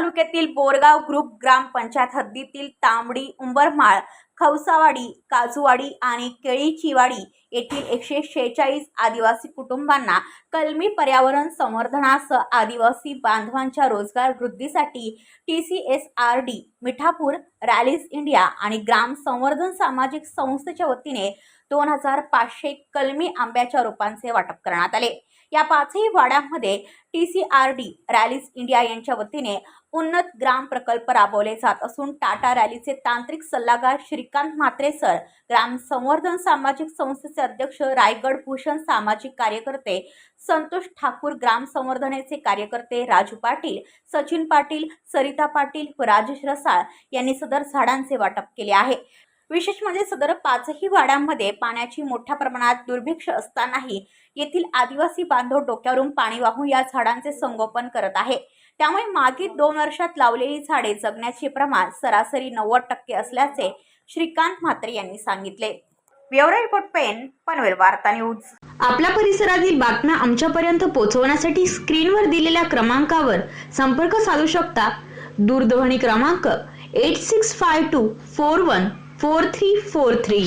तालुक्यातील बोरगाव ग्रुप ग्रामपंचायत हद्दीतील तांबडी उंबरमाळ खवसावाडी काजूवाडी आणि केळीचीवाडी येथील एकशे शेहेचाळीस आदिवासी कुटुंबांना कलमी पर्यावरण संवर्धनासह आदिवासी बांधवांच्या रोजगार वृद्धीसाठी T C S R D Mithapur Rallis India आणि ग्राम संवर्धन सामाजिक संस्थेच्या वतीने दोन हजार पाचशे कलमी आंब्याच्या रोपांचे वाटप करण्यात आले. या पाचही वाड्यांमध्ये T C R D Rallis India यांच्या वतीने उन्नत ग्राम प्रकल्प राबवले जात असून टाटा रॅलीचे तांत्रिक सल्लागार श्री श्रीकांत म्हात्रे सर ग्राम संवर्धन सामाजिक संस्थेचे अध्यक्ष रायगड भूषण सामाजिक कार्यकर्ते संतोष ठाकूर ग्राम संवर्धनेचे कार्यकर्ते राजू पाटील सचिन पाटील सरिता पाटील व राजेश रसाळ यांनी सदर झाडांचे वाटप केले आहे. विशेष म्हणजे सदर पाचही वाड्यांमध्ये पाण्याची मोठ्या प्रमाणात दुर्भिक्ष असतानाही येथील आदिवासी बांधव डोक्यावरून पाणी वाहून या झाडांचे संगोपन करत आहे. त्यामुळे मागील दोन वर्षात लावलेली झाडे जगण्याचे प्रमाण सरासरी नव्वद टक्के असल्याचे श्रीकांत म्हात्रे यांनी सांगितले. ब्युरो रिपोर्ट पेन पनवेल वार्ता न्यूज. आपल्या परिसरातील बातम्या आमच्यापर्यंत पोहोचवण्यासाठी स्क्रीनवर दिलेल्या क्रमांकावर संपर्क साधू शकता. दूरध्वनी क्रमांक eight six five two four one four three four three.